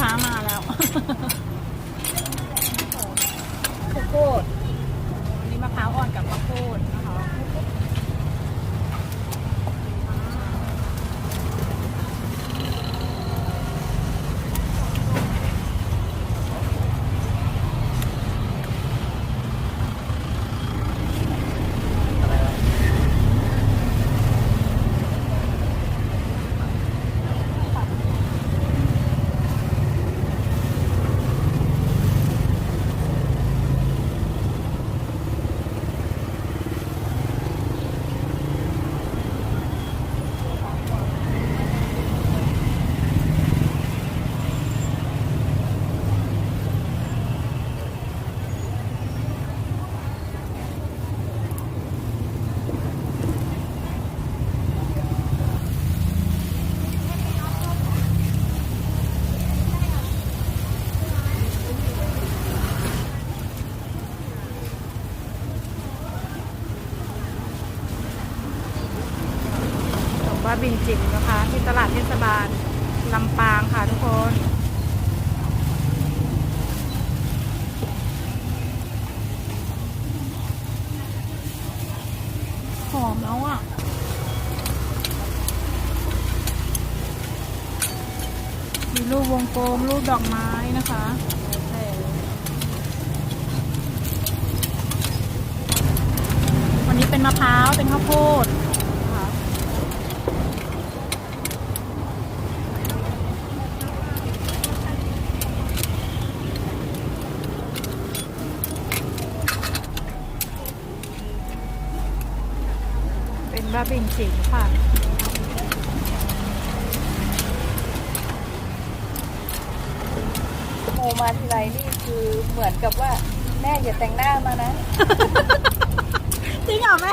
ค้ามาแล้วข้าวโพดอันนี้มะพร้าวอ่อนกับข้าวโพดนะคะ บ้าบินจิ๋มนะคะ ที่ตลาดเทศบาลลำปางค่ะทุกคน หอมแล้วอะมีรูปวงกลมรูปดอกไม้นะคะวันนี้เป็นมะพร้าว เป็นข้าวโพดนะคะ เป็นบ้าบินจิ๋วค่ะ โมมาทีไรนี่คือเหมือนกับว่าแม่อย่าแต่งหน้ามานะ จริงเหรอแม่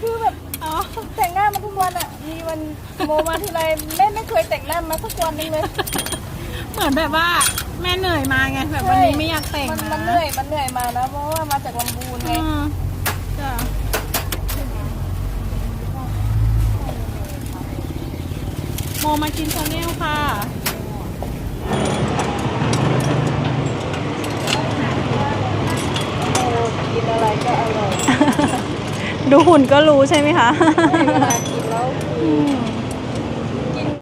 คือแบบอ๋อ แต่งหน้ามาทุกวันอะ มีวันโมมาทีไรแม่ไม่เคยแต่งหน้ามาสักวันหนึงเลย เหมือนแบบว่าแม่เหนื่อยมาไงแบบวันนี้ไม่อยากแต่งมันนะมันเหนื่อยมันเหนื่อยมานะเพราะว่ามาจากลำพูนไง อืมจ้ะโมมากินชาแนลค่ะโมกินอะไรก็อร่อย ดูหุ่นก็รู้ใช่ไหมคะ เวลากินแล้วคืออืม